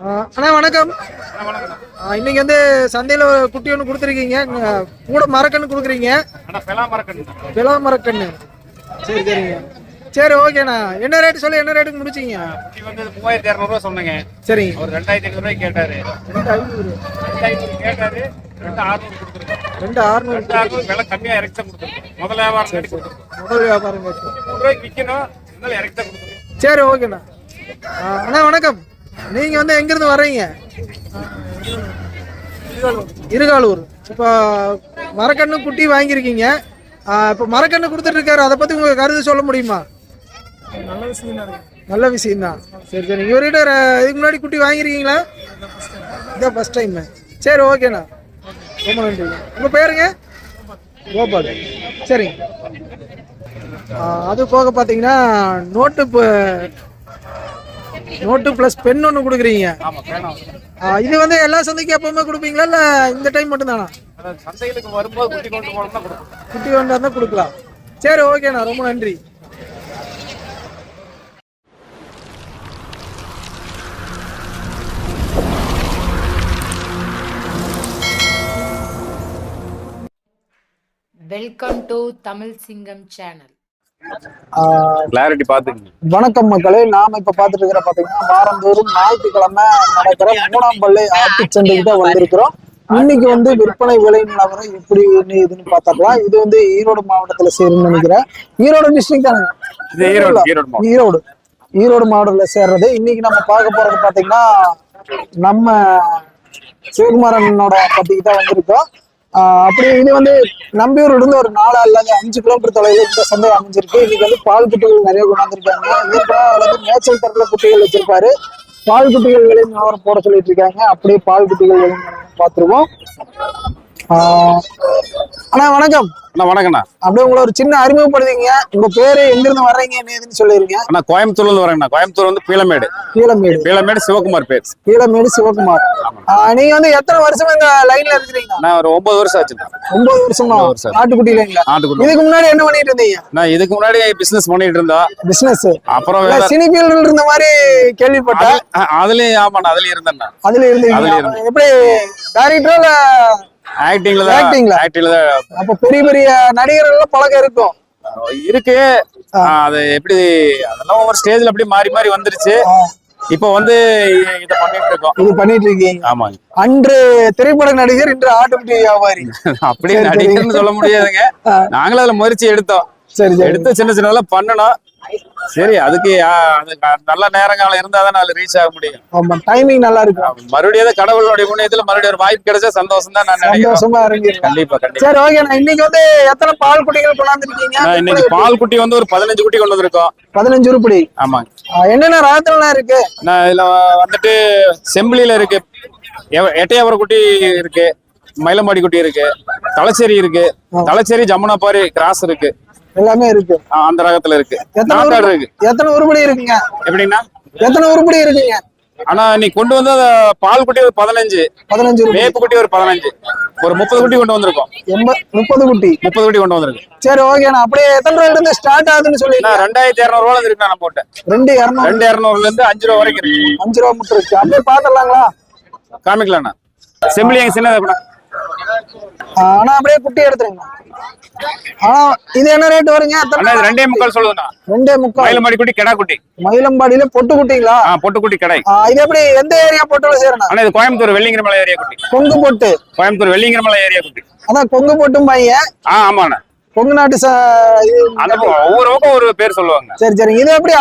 அண்ணா வணக்கம். இன்னைக்கு வந்து சந்தையில் குட்டி ஒன்று கொடுத்துருக்கீங்க. கூட மரக்கன்று கொடுக்குறீங்க. விலா மரக்கன்று சரி சரிங்க. சரி ஓகேண்ணா. என்ன ரேட்டு சொல்லி என்ன ரேட்டுக்கு முடிச்சிங்க? மூவாயிரத்தி இரநூறுவா சொன்னேங்க. சரிங்க. அவர் ரெண்டாயிரத்தி கேட்டாரு. ஐநூறு. ரெண்டு ஐநூறு கேட்டாரு. ரெண்டு ஆறுநூறு கொடுத்துருக்கோம். ரெண்டு அறுநூறு. ரெண்டு ஆறுநூறு விலை கம்மியா இறக்கி தான் கொடுத்துருக்கோம். முதல் வியாபாரம் கட்டி கொடுத்துருக்கோம். முதல் வியாபாரம் மூணு ரூபாய்க்கு விற்கணும் இருந்தாலும் இறக்கி தான் கொடுத்துருக்கோம். சரி ஓகேண்ணா. அண்ணா வணக்கம். நீங்கள் வந்து எங்கேருந்து வர்றீங்க? இருகாலூர். இப்போ மரக்கன்று குட்டி வாங்கியிருக்கீங்க. இப்போ மரக்கன்று கொடுத்துட்டு இருக்காரு அதை பற்றி உங்களுக்கு கருத்து சொல்ல முடியுமா? நல்ல விஷயம் தான் நல்ல விஷயம் தான் சரி. சரி இவர்கிட்ட இதுக்கு முன்னாடி குட்டி வாங்கியிருக்கீங்களா? இதான் ஃபர்ஸ்ட் டைம் சரி ஓகேண்ணா ரொம்ப நன்றி. உங்கள் பேருங்க? கோபால். சரிங்க. அது போக பார்த்தீங்கன்னா நோட்டு நோட்டு ப்ளஸ் பென் ஒன்று கொடுக்குறீங்க? இது வந்து எல்லா சந்தைக்கும் எப்பவுமே கொடுப்பீங்களா? இல்லை இந்த டைம் மட்டும்தானா? சந்தைகளுக்கு வரும்போது குட்டி கொண்டு குட்டி வேண்டா இருந்தால் கொடுக்கலாம். சரி ஓகேண்ணா ரொம்ப நன்றி. வெல்கம் டு தமிழ் சிங்கம் சேனல் கிளாரிட்டி பாத்துக்கங்க. வணக்கம் மக்களே. நாம இப்ப பாத்துட்டு இருக்கிற பாத்தீங்கன்னா வாரந்தோறும் ஞாயிற்றுக்கிழமை நடக்கிற மூணாம் பள்ளி ஆட்டு சந்தைக்கு தான் வந்திருக்கிறோம். இன்னைக்கு வந்து விற்பனை விலை நிலவரம் எப்படி ஒண்ணு இதுன்னு பாத்திரலாம் இது வந்து ஈரோடு மாவட்டத்துல சேரும்னு நினைக்கிறேன். ஈரோடு டிஸ்ட்ரிக்ட் தானே? ஈரோடு ஈரோடு மாவட்டத்துல சேர்றது. இன்னைக்கு நம்ம பார்க்க போறது பாத்தீங்கன்னா நம்ம சிவகுமாரனோட பத்திக்கு தான் வந்திருக்கோம். அப்படி இது வந்து நம்பியூர்ல இருந்து ஒரு நாலு அல்லது அஞ்சு கிலோமீட்டர் தொலைவில் இந்த சந்தை அமைஞ்சிருக்கு. இன்னைக்கு வந்து பால் குட்டிகள் நிறைய கொண்டாந்துருக்காங்க. ஏற்கனவே வந்து மேய்ச்சல் தரல குட்டிகள் வச்சிருப்பாரு. பால் குட்டிகள் விலை நிலவரம் போட சொல்லிட்டு இருக்காங்க. அப்படியே பால் குட்டிகள் விலை நிலவரம் பார்த்துருவோம். அண்ணா வணக்கம். அண்ணா வணக்கண்ணா அப்படியே உங்களை ஒரு சின்ன அறிமுகப்படுத்திங்க உங்க பேரு எங்க இருந்து வர்றீங்க என்ன ஏதுன்னு சொல்லிருங்க. அண்ணா கோயம்புத்தூர்ல இருந்து வரேங்கண்ணா கோயம்புத்தூர் வந்து பீளமேடு. கீழமேடு பீளமேடு சிவகுமார் பேர். கீழமேடு சிவகுமார். நீங்க வந்து எத்தனை வருஷமா இந்த லைன்ல இருக்கிறீங்க நான் ஒரு ஒன்பது வருஷம் ஆச்சுண்ணா. ஒன்பது வருஷமா? ஒன்பது வருஷம். நாட்டுக்குட்டி லைன்ல ஆட்டுக்குட்டி. இதுக்கு முன்னாடி என்ன பண்ணிட்டு இருந்தீங்க? நான் இதுக்கு முன்னாடி பிசினஸ் பண்ணிட்டு இருந்தா பிசினஸ் அப்புறம் சினி ஃபீல்டுல இருந்த மாதிரி கேள்விப்பட்டேன். அதுலயும் ஆமாண்ணா அதுலயும் இருந்தேண்ணா. அதுல இருந்தேன். எப்படி டைரக்டரா ஆக்டிங்ல தான் Actingல? ஆக்டிங்ல தான் அப்ப பெரிய பெரிய நடிகர்கள் பழக்கம் இருக்கும். இருக்கு. அது எப்படி அதெல்லாம் ஒவ்வொரு ஸ்டேஜ்ல அப்படியே மாறி மாறி வந்துருச்சு. இப்போ வந்து இத பண்ணிட்டு இருக்கோம். இது பண்ணிட்டு இருக்கீங்க. ஆமாங்க. அன்று திரைப்பட நடிகர் இன்று ஆட்டுக்குட்டி வியாபாரி. அப்படி சரி, சரி. நடிகர்னு சொல்ல முடியாதுங்க. நாங்களும் அதுல முயற்சி எடுத்தோம். சரி. எடுத்து சின்ன சின்னதெல்லாம் பண்ணணும். சரி அதுக்கு நல்ல நேரங்காலம் இருந்தா தான் அதுல ரீச் ஆக முடியும். ஆமா டைமிங் நல்லா இருக்கும். மறுபடியும் கடவுளுடைய புண்ணியத்துல மறுபடியும் ஒரு வாய்ப்பு கிடைச்சா சந்தோஷம் தான் நான் சந்தோஷமா இறங்கிருக்கேன் கண்டிப்பா கண்டிப்பா. சரி ஓகே நான் இன்னைக்கு வந்து எத்தனை பால் குட்டிகள் கொண்டாந்துருக்கீங்க? நான் இன்னைக்கு பால் குட்டி வந்து ஒரு பதினஞ்சு குட்டி கொண்டு வந்திருக்கோம். பதினஞ்சு உருப்படி. ஆமாங்க ஆ, என்னென்ன ராத்திரம்லாம் இருக்கு? நான் இதுல வந்துட்டு செம்பிளியில இருக்கு எட்டையாவர குட்டி இருக்கு மயிலம்பாடி குட்டி இருக்கு தலைச்சேரி இருக்கு தலைச்சேரி ஜமுனாபாரி கிராஸ் இருக்கு. எல்லாமே இருக்கு. அந்த ரகத்துல இருக்கு. எத்தனை இருக்கு. எத்தனை உருப்படி இருக்குங்க? எப்படின்னா? எத்தனை உருப்படி இருக்குங்க? ஆனா நீ கொண்டு வந்த பால் குட்டி ஒரு பதினஞ்சு. பதினஞ்சு வேப்பு குட்டி ஒரு பதினஞ்சு. ஒரு முப்பது குட்டி கொண்டு வந்திருக்கோம். முப்பது குட்டி. முப்பது குட்டி கொண்டு வந்திருக்கு. சரி ஓகே நான் அப்படியே எத்தனை ரூபாயில இருந்து ஸ்டார்ட் ஆகுதுன்னு சொல்லி நான் ரெண்டாயிரத்தி இரநூறு ரூபா இருக்கு நான் போட்டேன். ரெண்டு இரநூறு. ரெண்டு இரநூறுல இருந்து அஞ்சு ரூபா வரைக்கும் இருக்கு. அஞ்சு ரூபா முட்டை இருக்கு. அப்படியே பாத்துடலாங்களா காமிக்கலாம்ண்ணா செம்பிளி எங்க சின்னதா ஆனா அப்படியே குட்டி எடுத்துருங்க. ஆனா இது என்ன ரேட் வருங்க? ரெண்டே முக்கால் சொல்லுதுண்ணா. ரெண்டே முக்கால். மயிலம்பாடி குட்டி கிடா குட்டி. மயிலம்பாடியில பொட்டு குட்டிங்களா? பொட்டு குட்டி கடை. இது எப்படி எந்த ஏரியா பொட்டுல சேரணும் ஆனா இது கோயம்புத்தூர் வெள்ளிங்கிற மலை ஏரியா குட்டி. கொங்கு பொட்டு. கோயம்புத்தூர் வெள்ளிங்கிற மலை ஏரியா குட்டி. அதான் கொங்கு பொட்டும் பையன். ஆ ஆமாண்ணா. கொங்கு நாட்டு அந்த ஒவ்வொரு பக்கம் ஒரு பேர் சொல்லுவாங்க. சரி சரி. இது எப்படி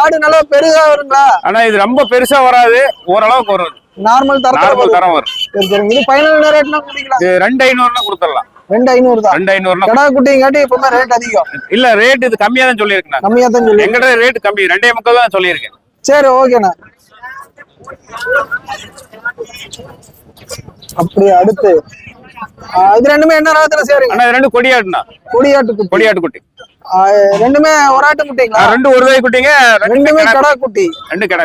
ஆடு நல்லா பெருசா வருங்களா? ஆனா இது ரொம்ப பெருசா வராது. ஓரளவுக்கு வரும் நார்மல் தரத்துல நார்மல் தரம் வரும். சரி சரி. இது ஃபைனல் ரேட்னா குடிக்கலாம் இது ரெண்டு ஐநூறுனா கொடுத்துடலாம். ரெண்டு ஐநூறு தான். ரெண்டு ஐநூறுனா கடா குட்டிங்காட்டி எப்பவுமே ரேட் அதிகம். இல்ல ரேட் இது கம்மியா தான் சொல்லியிருக்கேன் நான். கம்மியா தான் சொல்லி எங்கிட்ட ரேட் கம்மி. ரெண்டே முக்கால் தான் சொல்லியிருக்கேன். சரி ஓகேண்ணா அப்படியே அடுத்து. இது ரெண்டுமே என்ன ராத்திர சேருங்க? ஆனா இது ரெண்டு கொடியாடுண்ணா கொடியாட்டு கொடியாட்டு குட்டி. ரெண்டுமே ஒரு ஆட்டு குட்டிங்களா? ரெண்டு ஒரு தாய் குட்டிங்க ரெண்டு ரெண்டுமே கிடா- கடா குட்டி. ரெண்டு கடை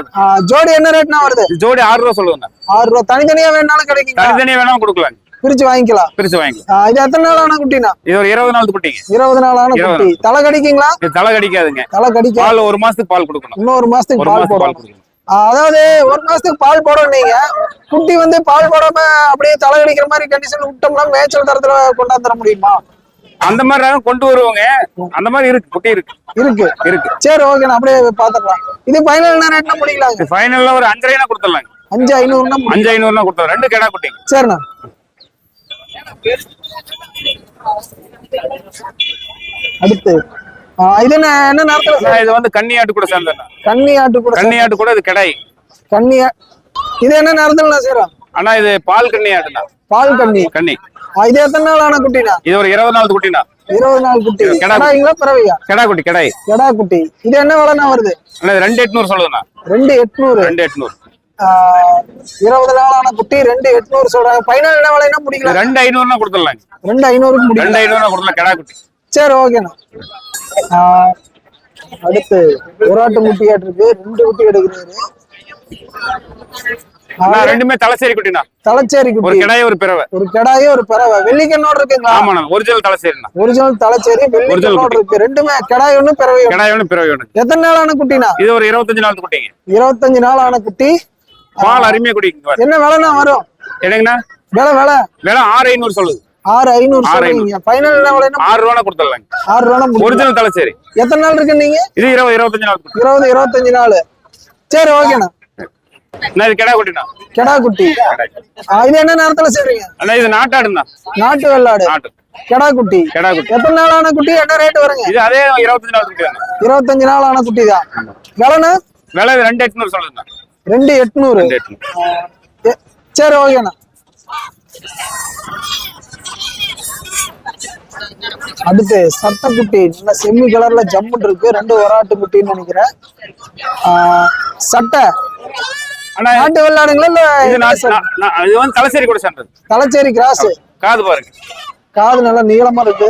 ஜோடி என்ன ரேட்னா வருது? ஜோடி ஆறு ரூபா சொல்லுவாங்க. ஆறு ரூபா தனித்தனியா வேணாலும் கிடைக்குங்களா? தனித்தனியா வேணாலும் கொடுக்கலாம். பிரிச்சு வாங்கிக்கலாம். பிரிச்சு வாங்கிக்கலாம். இது எத்தனை நாள் ஆன குட்டினா இது ஒரு இருபது நாள் குட்டிங்க. இருபது நாள் ஆன குட்டி. தலை கடிக்குங்களா? தலை கடிக்காதுங்க. தலை கடிக்க பால் ஒரு மாசத்துக்கு பால் கொடுக்கணும். இன்னும் ஒரு மாசத்துக்கு பால் ஆஹ் அதாவது ஒரு மாசத்துக்கு பால் போடணும் நீங்க. குட்டி வந்து பால் போடாம அப்படியே தலையடிக்கிற மாதிரி கண்டிஷன் விட்டோம்னா மேய்ச்சல் தரத்துல கொண்டாந்துட முடியுமா? அந்த மாதிரி ரகம் கொண்டு வருவாங்க. அந்த மாதிரி இருக்கு குட்டி இருக்கு. இருக்கு. இருக்கு. சரி ஓகே நான் அப்படியே பாத்துக்கலாம் இது ஃபைனல் ரேட்னா முடிக்கலாங்க ஃபைனல்ல ஒரு அஞ்சரைனா கொடுத்துடலாங்க. அஞ்சு ஐநூறுனா. அஞ்சு ஐநூறுனா கொடுத்துடலாம். ரெண்டு கிடா குட்டிங்க சரிண்ணா. அடுத்து இது என்ன என்ன நேரத்துல இது வந்து கன்னியாட்டு கூட சேர்ந்தேன் கன்னி ஆட்டு கூட கன்னியாட்டு கூட இது கிடாய் கன்னி இது என்ன நேரத்துல நான் செய்யறோம் ஆனா இது பால் கன்னியாட்டு தான் பால் கன்னி. கன்னி. இது எத்தனை நாள் ஆன குட்டினா இது ஒரு இருபது நாள் குட்டினா இருபது நாள் குட்டி. கிடா கிடாய்ங்களா பிறவையா? கிடா குட்டி கிடாய் கிடா குட்டி. இது என்ன விலைனா வருது? ரெண்டு எட்நூறு சொல்லுதுண்ணா. ரெண்டு எட்நூறு. ரெண்டு எட்நூறு. இருபது நாள் ஆன குட்டி ரெண்டு எட்நூறு சொல்றாங்க. ஃபைனல் என்ன விலைனா இது முடிக்கலாம் ரெண்டு ஐநூறுனா கொடுத்துடலாங்க. ரெண்டு ஐநூறுக்கு முடியும் ரெண்டு ஐநூறுனா கொடுத்துடலாம் கிடா குட்டி. சரி ஓகேண்ணா. அடுத்து ஒரு ஆட்டு குட்டியாட்டு இருக்கு ரெண்டு குட்டி எடுக்கிறாரு ரெண்டுமே தலைச்சேரி குட்டினா தலைச்சேரி ஒரு கிடாய் ஒரு பிறவை. ஒரு கிடாயே ஒரு பறவை. வெள்ளிக்கண்ணோட இருக்குங்களா? ஆமாண்ணா ஒரிஜினல் தலைச்சேரிண்ணா ஒரிஜினல் தலைச்சேரி வெள்ளிக்கண்ணோட. இருக்கு. ரெண்டுமே கிடாய் ஒண்ணு பிறவை ஒண்ணு. கிடாய் ஒன்று பிறவை ஒன்று எத்தனை நாள் ஆன குட்டினா இது ஒரு இருபத்தஞ்சு நாள் குட்டிங்க. இருபத்தஞ்சு நாள் ஆன குட்டி. பால் அருமையா குடிங்க என்ன விலைனா வரும்? என்னங்கண்ணா? விலை விலை. விலை ஆறு ஐநூறு சொல்லுது. ஆறு ஐநூறு சொல்றீங்க. ஃபைனல் என்ன ஆறு ரூபா கொடுத்துடலாங்க. ஆறு ரூபா. ஒரிஜினல் தலைச்சேரி எத்தனை நாள் இருக்கு நீங்க? இது இருபது இருபத்தஞ்சு நாள் இருபது இருபத்தஞ்சு நாள். சரி ஓகேண்ணா. இது கிடா குட்டிண்ணா. கிடா குட்டி. ஆ, இது என்ன நேரத்துல செய்றீங்க? அண்ணா இது நாட்டாடுண்ணா நாட்டு வெள்ளாடு. நாட்டு. கிடா குட்டி. கிடா குட்டி. எத்தனை நாள் ஆன குட்டி? என்ன ரேட் வருங்க? இது அதே இருபத்தஞ்சு நாள் குட்டி தானே இருபத்தஞ்சு நாள் ஆன குட்டி தான். விலைண்ணா? விலை இது ரெண்டு எட்நூறு சொல்லுதுண்ணா. ரெண்டு எட்நூறு. ரெண்டு எட்நூறு. எ- சரி ஓகேண்ணா. அடுத்து சட்டை குட்டி நல்ல செம்மி கலர்ல ஜம்முன் இருக்கு. ரெண்டு ஒராட்டு குட்டின்னு நினைக்கிறேன். சட்டை. நாட்டு வெள்ளாடுங்களா இல்ல இது வந்து தலைச்சேரி கூட சேர்ந்தது தலைச்சேரி கிராஸ். காது பாருங்க. காது நல்லா நீளமா இருக்கு.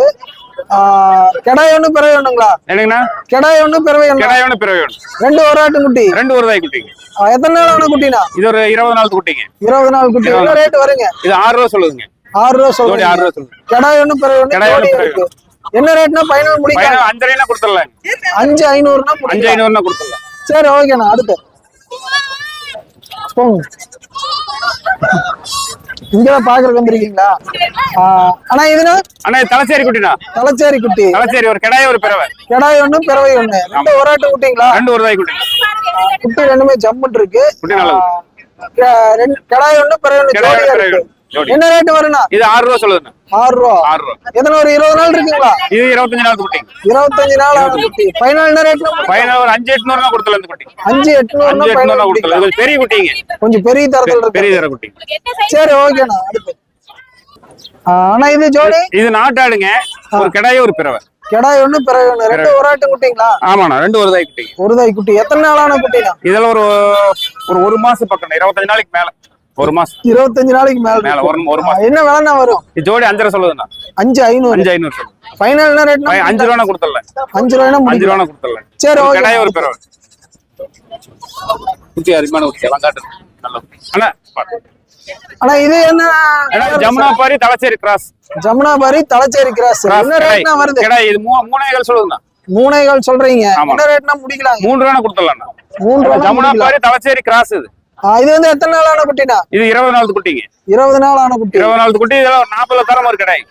கெடாய் ஒண்ணு பிறவை ஒண்ணுங்களா? என்னங்கண்ணா? கெடாய் ஒண்ணு பிறவை ஒண்ணு? கிடாய் ஒன்று பிறவை ரெண்டு ஒராட்டு குட்டி. ரெண்டு ஒரு தாய் குட்டிங்க எத்தனை நாள் ஆன குட்டினா? இது ஒரு இருபது நாள் குட்டிங்க. இருபது நாள் குட்டி. என்ன ரேட் வருங்க? இது ஆறு ரூபா சொல்லுதுங்க. ஆறு ரூபா ஆறு ரூபா சொல்லுங்க கெடாய் ஒண்ணு பிறவை ஒண்ணு கெடாய் ஒண்ணு பிறவை என்ன ரேட்னா ஃபைனல் முடிக்கலாம் பையன் அஞ்சரைனா கொடுத்துடலாங்க. அஞ்சு ஐநூறுனா அஞ்சு ஐநூறுனா கொடுத்துடலாம். சரி ஓகேண்ணா அடுத்து. போங்க இங்கதான் பாக்குறதுக்கு வந்திருக்கீங்களா? ஆ, அண்ணா இதுனா அண்ணா தலைச்சேரி குட்டினா தலைச்சேரி குட்டி. தலைச்சேரி ஒரு கிடாய் ஒரு பிறவை. கெடாய் ஒண்ணு பிறவை ஒண்ணு. ரெண்டு ஒராட்டு குட்டிங்களா ரெண்டு ஒரு தாய் குட்டிங்க ஆ, குட்டி ரெண்டுமே ஜம்முன் இருக்கு குட்டி நல்லது. கெடாய் ஒண்ணு பிறவை ஒண்ணு. என்ன ரேட் வருண்ணா இது ஆறு ரூபா சொல்லுதுண்ணா. ஆறு ரூபா ஆறு ரூபா எத்தனை ஒரு இருபது நாள் இருக்குங்களா? இது இருபத்தஞ்சு நாள் குட்டிங்க இருபத்தஞ்சு நாள் ஆன குட்டி. ஃபைனல் என்ன ரேட்ல பையன் ஒரு அஞ்சு எட்நூறுனா கொடுத்துடலாம் இந்த குட்டி. அஞ்சு எட்நூறுனா அஞ்சு எட்நூறுனா ஃபைனல் கொடுத்துடலாம் இது கொஞ்சம் பெரிய குட்டிங்க. கொஞ்சம் பெரிய தரத்துல பெரிய தர குட்டி. சரி ஓகேண்ணா அடுத்து. ஆ, அண்ணா இது ஜோடி? இது நாட்டாடுங்க. ஒரு கிடாய் ஒரு பிறவை. கெடாய் ஒண்ணு பிறகு ஒண்ணு. ரெண்டு ஒராட்டு குட்டிங்களா? ஆமாண்ணா ரெண்டு ஒரு தாய் குட்டிங்க ஒரு தாய் குட்டி. எத்தனை நாளான குட்டினா இதெல்லாம் ஒரு ஒரு ஒரு மாசம் பக்கம் இருபத்தஞ்சு நாளைக்கு மேல. ஒரு மாசம். இருபத்தஞ்சு நாளைக்கு மேல மேல. ஒரு ஒரு மாசம். என்ன விலைண்ணா வரும்? ஜோடி அஞ்சரை சொல்லுதுண்ணா. அஞ்சு ஐநூறு. அஞ்சு ஐநூறு சொல்லுது ஃபைனல் என்ன ரேட்னா பையன் அஞ்சு ரூபா கொடுத்துடலாம். அஞ்சு ரூபாய்னா அஞ்சு ரூபா கொடுத்துடலாம். சரி, ஓகே. ஒரு பிறவை குட்டி அருமையான குட்டி எல்லாம் காட்டு. நல்ல. அண்ணா பாரு. ஆனா இது என்ன? அண்ணா, Jamunapari Thalassery cross Jamunapari Thalassery cross என்ன ரேட்னா வருது? கிடாய் இது மூணேகால் சொல்லுதுண்ணா. மூணேகால் சொல்றீங்க. என்ன ரேட்னா முடிக்கலாங்க? மூணு ரூபா கொடுத்துடலாம்ண்ணா மூணு ரூபா ஜமுனா பாரி தலைச்சேரி கிராஸ் இது. இது வந்து எத்தனை நாளான குட்டினா இது இருபது நாள் குட்டிங்க. இருபது நாள் ஆன குட்டி. இருபது நாள் குட்டி இதெல்லாம் நாற்பது தரம் ஒரு கிடாய்.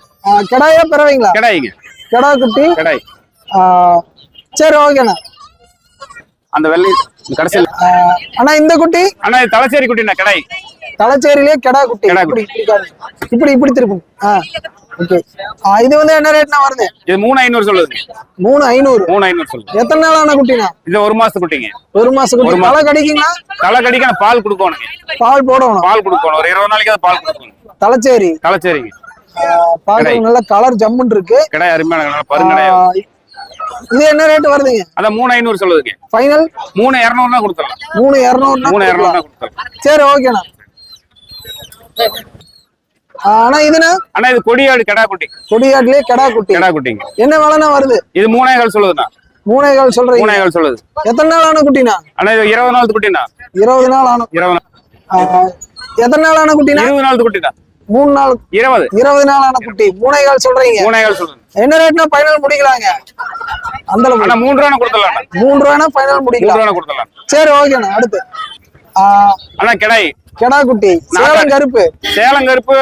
கெடாயா பிறவைங்களா? கிடாய்ங்க. கெடா குட்டி? கிடாய். சரி ஓகேண்ணா. அந்த வெள்ளை கடைசியில். அண்ணா இந்த குட்டி? அண்ணா இது தலைச்சேரி குட்டிண்ணா கிடாய். தலைச்சேரியிலே கெடா குட்டி. கெடா இப்படி இப்படி. இப்படி இப்படி திருப்பும். ஓகே. இது வந்து என்ன ரேட்னா வருது? இது மூணு ஐநூறு சொல்லுதுங்க மூணு ஐநூறு. மூணு ஐநூறு சொல்லுது. எத்தனை நாள் ஆன குட்டினா இது ஒரு மாசத்து குட்டிங்க. ஒரு மாசம் குட்டி. மாசம். தலை கடிக்குங்களா? தலை கடிக்கான பால் கொடுக்கணுங்க. பால் போடணும். பால் கொடுக்கணும். ஒரு இருபது நாளைக்கு பால் கொடுக்கணும். தலைச்சேரி. தலைச்சேரிங்க. பார்க்க நல்ல கலர் ஜம்முன் இருக்கு. கிடாய் அருமையான பருங்கடாய். இது என்ன ரேட் வருதுங்க? அதான் மூணு ஐநூறு சொல்லுதுங்க. ஃபைனல் மூணு இரநூறுனா கொடுத்துடலாம். மூணு இரநூறுனா மூணு இரநூறுனா கொடுத்துடலாம். சரி ஓகேண்ணா ஆ, அண்ணா இதுண்ணா அண்ணா இது கொடியாடு கிடா குட்டி கொடியாட்டிலே கெடா குட்டி கிடா குட்டிங்க என்ன விலைண்ணா வருது? இது மூணேகால் சொல்லுதுண்ணா மூணே கால் சொல்றீங்க சொல்லுது. எத்தனை நாள் ஆன குட்டினா அண்ணா இது இருபது நாள் குட்டிண்ணா. இருபது நாள் ஆன இருபது நாள். எத்தனை நாள் ஆன குட்டினா இருபது நாள் குட்டிண்ணா. மூணு நாள். இருபது. இருபது நாள் ஆன குட்டி. மூணே கால் சொல்றீங்க. மூணேகால் சொல்லுது. என்ன ரேட்னா ஃபைனல் முடிக்கலாங்க? அந்த மூணு ரூபா கொடுத்துடலாம் மூணு ரூபாய்னா ஃபைனல் மூணு முடிக்கலாம். ரூபா சரி ஓகேண்ணா அடுத்து. ஆனா கிடாய் கெடா. குட்டி சேலம் கருப்பு. சேலம் கருப்பு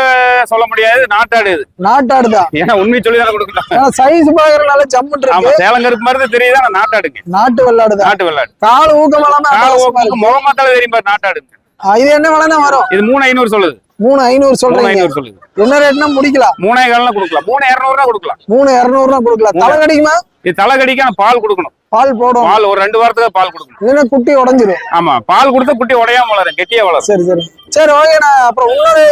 சொல்ல முடியாது நாட்டாடு இது. நாட்டாடு தான். ஏன்னா உண்மை சொல்லி தானே கொடுக்கணும். ஆனா சைஸ் பாக்குறதுனால ஜம்முன் ஆமா சேலம் கருப்பு மாதிரி தெரியுது ஆனா நாட்டாடுங்க. நாட்டு வெள்ளாடு நாட்டு வெள்ளாடு. கால் ஊக்கம் இல்லாம கால இருக்கு. முகமாத்தால தெரியும் பாரு நாட்டாடுங்க. இது என்ன விலைன்னா வரும்? இது மூணு ஐநூறு சொல்லுது. மூணு ஐநூறு சொல்றீங்க. ஐநூறு சொல்லுது என்ன ரேட்னா முடிக்கலாம். மூணே காலம் கொடுக்கலாம். மூணு இரநூறுனா கொடுக்கலாம். மூணு இருநூறுனா கொடுக்கலாம். தலை கடிக்குமா? இது தலை கடிக்க பால் கொடுக்கணும். பால் போடும் பால் ஒரு ரெண்டு வாரத்துக்கு பால் கொடுக்கணும். இல்லைன்னா குட்டி உடஞ்சிரும். ஆமா பால் கொடுத்தா குட்டி உடையாம வளரும் கெட்டியா வளரும். சரி சரி. சரி ஓகேண்ணா அப்புறம் இன்னொரு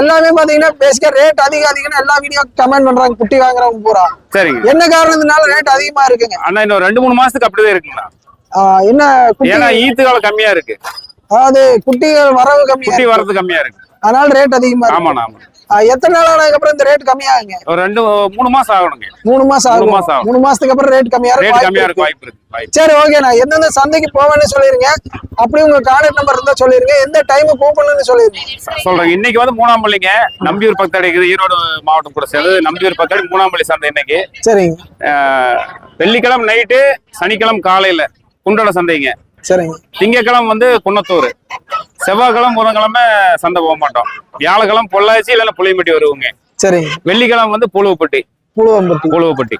எல்லாமே பாத்தீங்கன்னா பேசிக்கா ரேட் அதிகம் அதிகம்னு எல்லா வீடியோ கமெண்ட் பண்றாங்க குட்டி வாங்குறவங்க பூரா. சரிங்க. என்ன காரணத்தினால ரேட் அதிகமா இருக்குங்க? அண்ணா இன்னும் ரெண்டு மூணு மாசத்துக்கு அப்படிதான் இருக்குங்கண்ணா. ஆஹ் என்ன ஏன்னா ஈத்து காலம் கம்மியா இருக்கு. அதாவது குட்டிகள் வரவு கம்மியா குட்டி. வரது கம்மியா இருக்கு. அதனால ரேட் அதிகமா இருக்கு. ஆமாண்ணா ஆமா ஆஹ் எத்தனை நாள் ஆனதுக்கு அப்புறம் இந்த ரேட் கம்மியாகுங்க? ஒரு ரெண்டு மூணு மாசம் ஆகணுங்க. மூணு மாசம் ஆகும். மாசம். மூணு மாசத்துக்கு அப்புறம் ரேட் கம்மியா ரேட் கம்மியா இருக்கும் இருக்கு. வாய்ப்பு இருக்கு. சரி ஓகேண்ணா எந்தெந்த சந்தைக்கு போவேன்னு சொல்லிருங்க. அப்படியே உங்க கான்டாக்ட் நம்பர் இருந்தா சொல்லிருங்க. எந்த டைம் கூப்பிடணும்னு சொல்லிருங்க. சொல்றேன் இன்னைக்கு வந்து மூணாம் பள்ளிங்க. நம்பியூர் பக்கத்தடி இருக்குது. ஈரோடு மாவட்டம் கூட சேர்ந்து நம்பியூர் பக்கத்தடி மூணாம் பள்ளி சந்தை இன்னைக்கு. சரிங்க. வெள்ளிக்கிழமை நைட்டு சனிக்கிழமை காலையில. குண்டோட சந்தைங்க. சரிங்க. திங்கக்கிழமை வந்து குன்னத்தூர். செவ்வாய்க்கிழமை புதன்கிழமை சந்தை போக மாட்டோம். வியாழக்கிழமை பொள்ளாச்சி இல்லைன்னா புளியம்பட்டி வருவோங்க. சரிங்க. வெள்ளிக்கிழமை வந்து புழுவப்பட்டி. புழுவம்பட்டி. புழுவப்பட்டி.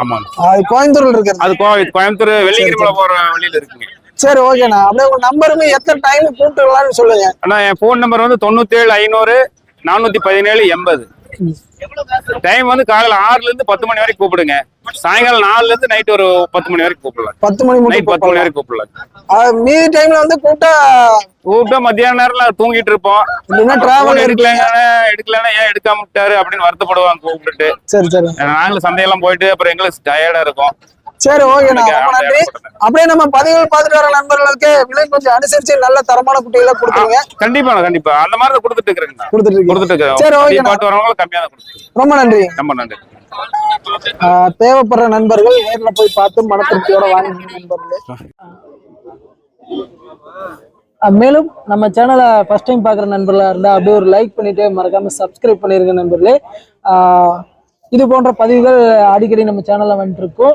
ஆமாங்க. அது கோயம்புத்தூர்ல இருக்கிறது. அது கோயம்புத்தூர் வெள்ளிங்கிரி மலை போற வழியில இருக்குங்க. சரி ஓகேண்ணா அப்படியே உங்க நம்பருமே எத்தனை டைம் கூப்பிட்டுக்கலாம்னு சொல்லுங்க. ஆனா என் ஃபோன் நம்பர் வந்து தொண்ணூத்தி ஏழு ஐநூறு நானூத்தி பதினேழு எண்பது. டைம் வந்து காலையில ஆறுல இருந்து பத்து மணி வரைக்கும் கூப்பிடுங்க. சாயங்காலம் நாலுல இருந்து நைட் ஒரு பத்து மணி வரைக்கும் கூப்பிடலாம். பத்து மணி நைட் பத்து மணி வரைக்கும் கூப்பிடலாம். மீதி டைம்ல வந்து கூப்பிட்டா கூப்பிட்டா மத்தியான நேரம்ல தூங்கிட்டு இருப்போம். இல்லைன்னா டிராவல் எடுக்கலங்க எடுக்கலன்னா ஏன் எடுக்காம விட்டாரு? அப்படின்னு வருத்தப்படுவாங்க கூப்பிட்டுட்டு. சரி சரி. நாங்களும் சந்தையெல்லாம் போயிட்டு அப்புறம் எங்களுக்கு டயர்டா இருக்கும். சரி ஓகேண்ணா எனக்கு ரொம்ப நன்றி. அப்படியே நம்ம பதிவுகள் பார்த்துட்டு வர நண்பர்களுக்கு விலை கொஞ்சம் அனுசரிச்சு நல்ல தரமான குட்டிகளை கொடுத்துருங்க. கண்டிப்பா கண்டிப்பா. அந்த மாதிரி தான் கொடுத்துட்டு இருக்கிறேங்க கொடுத்துட்டு இருக்கீங்க. கொடுத்துட்டு சரி, இருக்கிறேன் பாட்டு வரவங்களும் கம்மியா ரொம்ப நன்றி. ரொம்ப நன்றி. ஆஹ் தேவைப்படுற நண்பர்கள் நேர்ல போய் பார்த்து மன திருப்தியோட வாங்கின நண்பர்களே. மேலும் நம்ம சேனலை ஃபர்ஸ்ட் டைம் பார்க்குற நண்பர்களாக இருந்தால் அப்படியே ஒரு லைக் பண்ணிட்டு மறக்காம சப்ஸ்கிரைப் பண்ணிருங்க நண்பர்களே. ஆஹ் இது போன்ற பதிவுகள் அடிக்கடி நம்ம சேனலில் வந்துட்டு இருக்கோம்.